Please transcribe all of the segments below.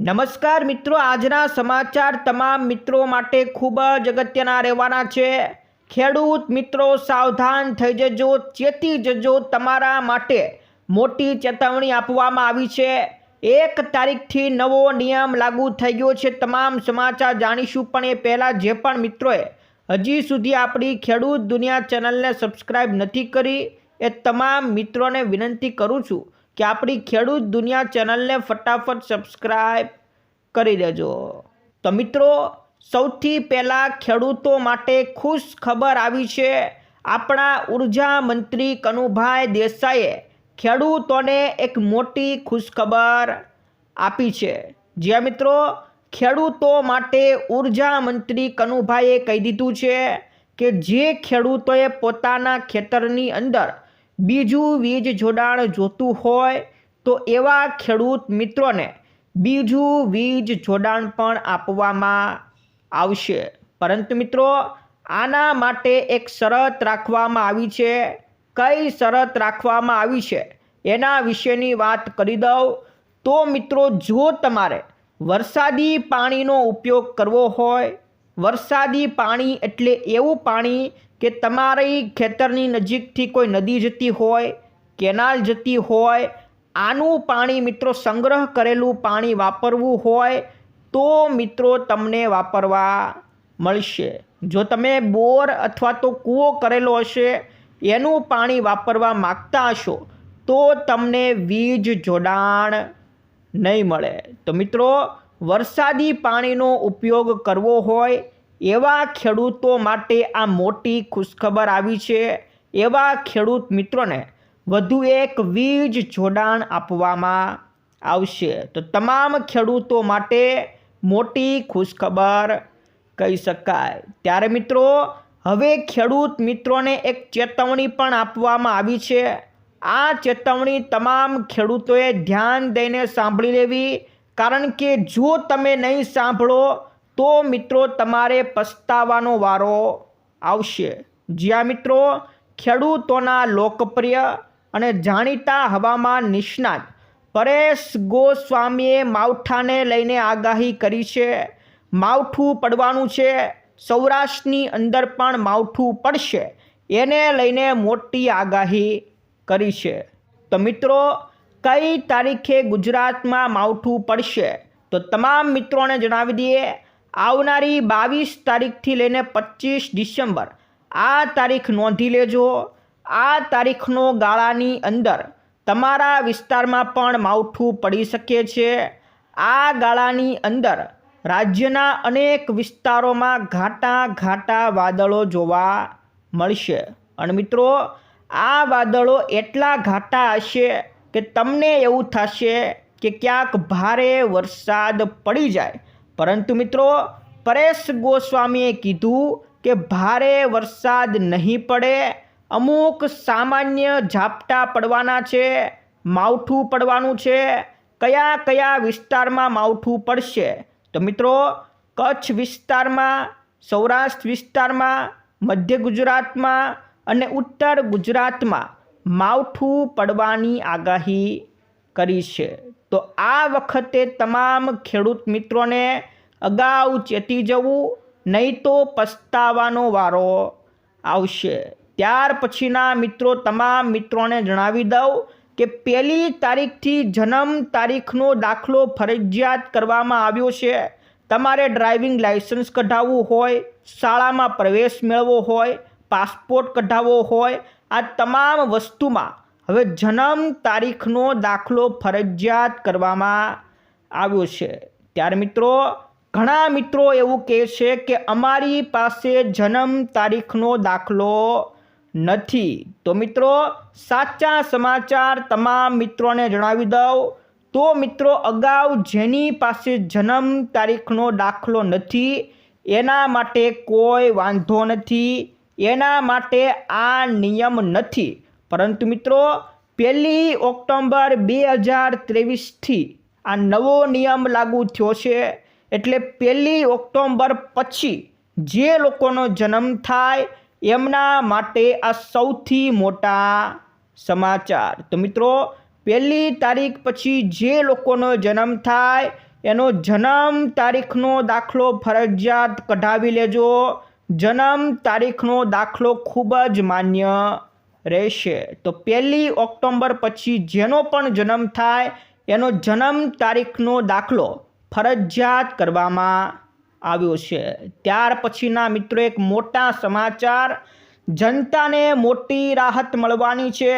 નમસ્કાર મિત્રો, આજના સમાચાર તમામ મિત્રો માટે ખૂબ જ અગત્યના રહેવાના છે. ખેડૂત મિત્રો, સાવધાન થઈ જજો, ચેતી જજો તમારા માટે મોટી ચેતવણી આપવામાં આવી છે. એક તારીખથી નવો નિયમ લાગુ થઈ ગયો છે. તમામ સમાચાર જાણીશું, પણ એ પહેલાં જે પણ મિત્રોએ હજી સુધી આપણી ખેડૂત દુનિયા ચેનલને સબસ્ક્રાઈબ નથી કરી, એ તમામ મિત્રોને વિનંતી કરું છું કે આપણી ખેડૂત દુનિયા ચેનલને ફટાફટ સબસ્ક્રાઈબ કરી દેજો. તો મિત્રો, સૌથી પહેલાં ખેડૂતો માટે ખુશ ખબર આવી છે આપણા ઊર્જા મંત્રી કનુભાઈ દેસાઈએ ખેડૂતોને એક મોટી ખુશખબર આપી છે. જ્યાં મિત્રો, ખેડૂતો માટે ઊર્જા મંત્રી કનુભાઈએ કહી દીધું છે કે જે ખેડૂતોએ પોતાના ખેતરની અંદર બીજું વીજ જોડાણ જોતું હોય તો એવા ખેડૂત મિત્રોને બીજું વીજ જોડાણ પણ આપવામાં આવશે. પરંતુ મિત્રો, આના માટે એક શરત રાખવામાં આવી છે. કઈ શરત રાખવામાં આવી છે? એના વિશેની વાત કરી દઉં. તો મિત્રો, જો તમારે વરસાદી પાણીનો ઉપયોગ કરવો હોય, વરસાદી પાણી એટલે એવું પાણી કે તમારી ખેતરની નજીકથી કોઈ નદી જતી હોય, કેનાલ જતી હોય, આનું પાણી મિત્રો સંગ્રહ કરેલું પાણી વાપરવું હોય, તો મિત્રો તમને વાપરવા મળશે. જો તમે બોર અથવા તો કૂવો કરેલો હશે, એનું પાણી વાપરવા માગતા હશો, તો તમને વીજ જોડાણ નહીં મળે. તો મિત્રો, વરસાદી પાણીનો ઉપયોગ કરવો હોય એવા ખેડૂતો માટે આ મોટી ખુશખબર આવી છે. એવા ખેડૂત મિત્રોને વધુ એક વીજ જોડાણ આપવામાં આવશે. તો તમામ ખેડૂતો માટે મોટી ખુશખબર કહી શકાય. ત્યારે મિત્રો, હવે ખેડૂત મિત્રોને એક ચેતવણી પણ આપવામાં આવી છે. આ ચેતવણી તમામ ખેડૂતોએ ધ્યાન દઈને સાંભળી લેવી. કારણ કે જો તમે નહીં સાંભળો તો મિત્રો તમારે પસ્તાવાનો વારો આવશે. જ્યાં મિત્રો ખેડૂતોના લોકપ્રિય અને જાણીતા હવામાન નિષ્ણાત પરેશ ગોસ્વામીએ માવઠાને લઈને આગાહી કરી છે. માવઠું પડવાનું છે. સૌરાષ્ટ્રની અંદર પણ માવઠું પડશે. એને લઈને મોટી આગાહી કરી છે. તો મિત્રો, કઈ તારીખે ગુજરાતમાં માવઠું પડશે? તો તમામ મિત્રોને જણાવી દઈએ આવનારી બાવીસ તારીખથી લઈને પચીસ ડિસેમ્બર. આ તારીખ નોંધી લેજો. આ તારીખનો ગાળાની અંદર તમારા વિસ્તારમાં પણ માવઠું પડી શકે છે. આ ગાળાની અંદર રાજ્યના અનેક વિસ્તારોમાં ઘાટા ઘાટા વાદળો જોવા મળશે. અને મિત્રો, આ વાદળો એટલા ઘાટા હશે કે તમને એવું થશે કે ક્યાંક ભારે વરસાદ પડી જાય. પરંતુ મિત્રો, પરેશ ગોસ્વામીએ કીધું કે ભારે વરસાદ નહીં પડે, અમુક સામાન્ય ઝાપટા પડવાના છે, માવઠું પડવાનું છે, કયા કયા વિસ્તારમાં માવઠું પડશે? તો મિત્રો, કચ્છ વિસ્તારમાં, સૌરાષ્ટ્ર વિસ્તારમાં, મધ્ય ગુજરાતમાં અને ઉત્તર ગુજરાતમાં માવઠું પડવાની આગાહી કરી છે. તો આ વખતે તમામ ખેડૂત મિત્રોને અગાઉ ચેતી જવું, નહીં તો પસ્તાવાનો વારો આવશે. ત્યાર પછીના મિત્રો, તમામ મિત્રોને જણાવી દઉં કે પહેલી તારીખથી જન્મ તારીખનો દાખલો ફરજિયાત કરવામાં આવ્યો છે. તમારે ડ્રાઇવિંગ લાઇસન્સ કઢાવવું હોય, શાળામાં પ્રવેશ મેળવવો હોય, પાસપોર્ટ કઢાવવો હોય, આ તમામ વસ્તુમાં હવે જન્મ તારીખનો દાખલો ફરજિયાત કરવામાં આવ્યો છે. ત્યારે મિત્રો, ઘણા મિત્રો એવું કહે છે કે અમારી પાસે જન્મ તારીખનો દાખલો નથી. તો મિત્રો, સાચા સમાચાર તમામ મિત્રોને જણાવી દઉં. તો મિત્રો, અગાઉ જેની પાસે જન્મ તારીખનો દાખલો નથી, એના માટે કોઈ વાંધો નથી. એના માટે આ નિયમ નથી. પરંતુ મિત્રો, પહેલી ઓક્ટોબર બે હજાર ત્રેવીસથી આ નવો નિયમ લાગુ થયો છે. એટલે પહેલી ઓક્ટોબર પછી જે લોકોનો જન્મ થાય, એમના માટે આ સૌથી મોટા સમાચાર. તો મિત્રો, પહેલી તારીખ પછી જે લોકોનો જન્મ થાય, એનો જન્મ તારીખનો દાખલો ફરજિયાત કઢાવી લેજો. જન્મ તારીખનો દાખલો ખૂબ જ માન્ય રહેશે. તો પહેલી ઓક્ટોબર પછી જેનો પણ જન્મ થાય, એનો જન્મ તારીખનો દાખલો ફરજિયાત કરવામાં આવ્યો છે. ત્યાર પછીના મિત્રો, એક મોટા સમાચાર. જનતાને મોટી રાહત મળવાની છે.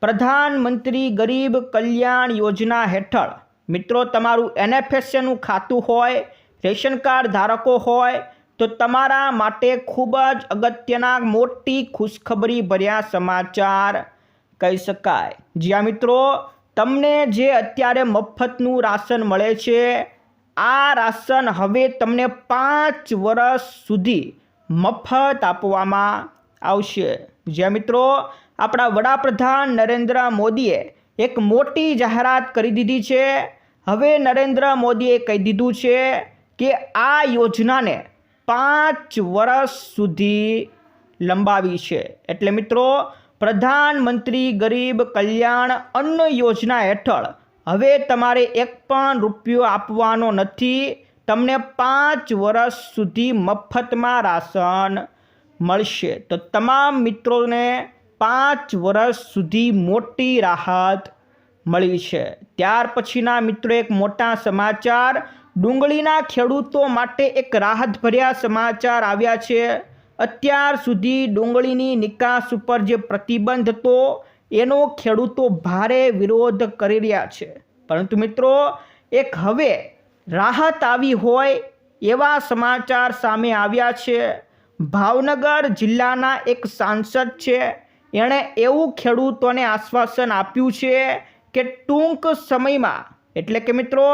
પ્રધાનમંત્રી ગરીબ કલ્યાણ યોજના હેઠળ મિત્રો, તમારું એનએફએસએનું ખાતું હોય, રેશન કાર્ડ ધારકો હોય તો તમારા માટે ખૂબ જ અગત્યના મોટી ખુશખબરી ભર્યા સમાચાર કહી શકાય. જ્યાં મિત્રો, તમને જે અત્યારે મફતનું રાશન મળે છે, આ રાશન હવે તમને પાંચ વર્ષ સુધી મફત આપવામાં આવશે. જ્યાં મિત્રો, આપણા વડાપ્રધાન નરેન્દ્ર મોદીએ એક મોટી જાહેરાત કરી દીધી છે. હવે નરેન્દ્ર મોદીએ કહી દીધું છે કે આ યોજનાને પાંચ વર્ષ સુધી લંબાવી છે. એટલે મિત્રો, પ્રધાનમંત્રી ગરીબ કલ્યાણ અન્ન યોજના હેઠળ હવે તમારે એક પણ રૂપિયો આપવાનો નથી. તમને પાંચ વર્ષ સુધી મફતમાં રાશન મળશે. તો તમામ મિત્રોને પાંચ વર્ષ સુધી મોટી રાહત મળી છે. ત્યાર પછીના મિત્રો, એક મોટા સમાચાર. ડુંગળીના ખેડૂતો માટે એક રાહતભર્યા સમાચાર આવ્યા છે. અત્યાર સુધી ડુંગળીની નિકાસ ઉપર જે પ્રતિબંધ હતો, એનો ખેડૂતો ભારે વિરોધ કરી રહ્યા છે. પરંતુ મિત્રો, એક હવે રાહત આવી હોય એવા સમાચાર સામે આવ્યા છે. ભાવનગર જિલ્લાના એક સાંસદ છે. એણે એવું ખેડૂતોને આશ્વાસન આપ્યું છે કે ટૂંક સમયમાં, એટલે કે મિત્રો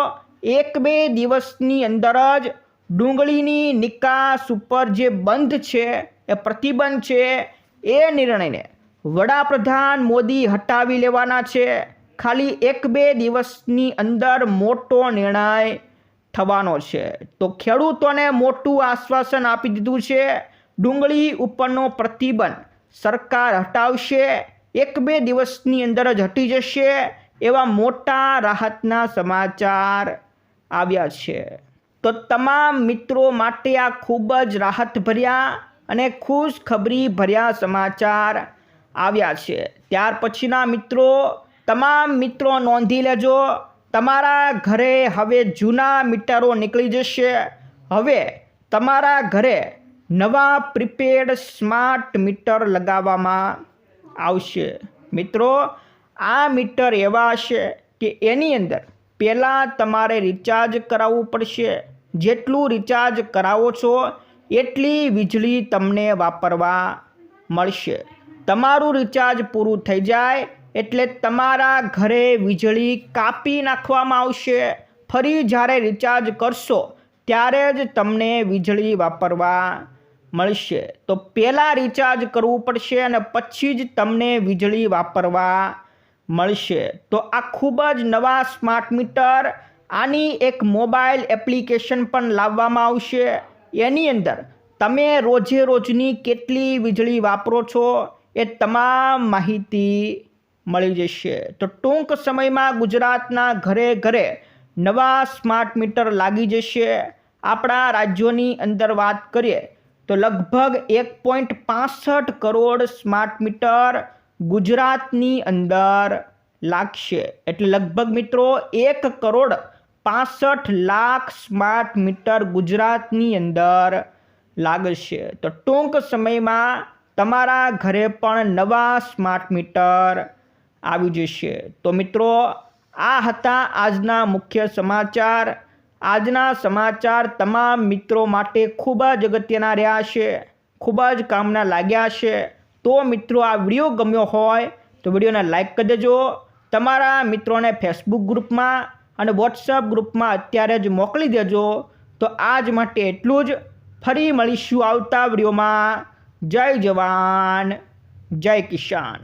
એક બે દિવસની અંદર જ ડુંગળીની નિકાસ ઉપર જે બંધ છે, એ પ્રતિબંધ છે, એ નિર્ણયને વડાપ્રધાન મોદી હટાવી લેવાના છે. ખાલી એક બે દિવસની અંદર મોટો નિર્ણય થવાનો છે. તો ખેડૂતોને મોટું આશ્વાસન આપી દીધું છે. ડુંગળી ઉપરનો પ્રતિબંધ સરકાર હટાવશે, એક બે દિવસની અંદર જ હટી જશે એવા મોટા રાહતના સમાચાર આવ્યા છે. તો તમામ મિત્રો માટે આ ખૂબ જ રાહતભર્યા અને ખુશ ખબરી ભર્યા સમાચાર આવ્યા છે. ત્યાર પછીના મિત્રો, તમામ મિત્રો નોંધી લેજો, તમારા ઘરે હવે જૂના મીટરો નીકળી જશે. હવે તમારા ઘરે નવા પ્રીપેડ સ્માર્ટ મીટર લગાવવામાં આવશે. મિત્રો, આ મીટર એવા હશે કે એની અંદર પહેલાં તમારે રિચાર્જ કરાવવું પડશે. જેટલું રિચાર્જ કરાવો છો, એટલી વીજળી તમને વાપરવા મળશે. તમારું રિચાર્જ પૂરું થઈ જાય એટલે તમારા ઘરે વીજળી કાપી નાખવામાં આવશે. ફરી જ્યારે રિચાર્જ કરશો, ત્યારે જ તમને વીજળી વાપરવા મળશે. તો પહેલાં રિચાર્જ કરવું પડશે અને પછી જ તમને વીજળી વાપરવા મળશે. તો આ ખૂબ જ નવા સ્માર્ટ મીટર, આની એક મોબાઈલ એપ્લિકેશન પણ લાવવામાં આવશે. એની અંદર તમે રોજે રોજની કેટલી વીજળી વાપરો છો એ તમામ માહિતી મળી જશે. તો ટૂંક સમયમાં ગુજરાતના ઘરે ઘરે નવા સ્માર્ટ મીટર લાગી જશે. આપણા રાજ્યોની અંદર વાત કરીએ તો લગભગ એક પોઈન્ટ પાસઠ કરોડ સ્માર્ટ મીટર ગુજરાતની અંદર લાગશે. એટલે લગભગ મિત્રો એક કરોડ પાસઠ લાખ સ્માર્ટ મીટર ગુજરાતની અંદર લાગશે. તો ટૂંક સમયમાં તમારા ઘરે પણ નવા સ્માર્ટ મીટર આવી જશે. તો મિત્રો, આ હતા આજના મુખ્ય સમાચાર. આજના સમાચાર તમામ મિત્રો માટે ખૂબ જ અગત્યના રહ્યા છે. ખૂબ જ કામના લાગ્યા છે. તો મિત્રો આ વીડિયો ગમ્યો હોય તો વિડીયોને લાઇક કરી દેજો. તમારા મિત્રોને ફેસબુક ગ્રુપમાં અને વોટ્સઅપ ગ્રુપમાં અત્યારે જ મોકલી દેજો. તો આજ માટે એટલું જ. ફરી મળીશું આવતા વિડીયોમાં. જય જવાન. જય કિસાન.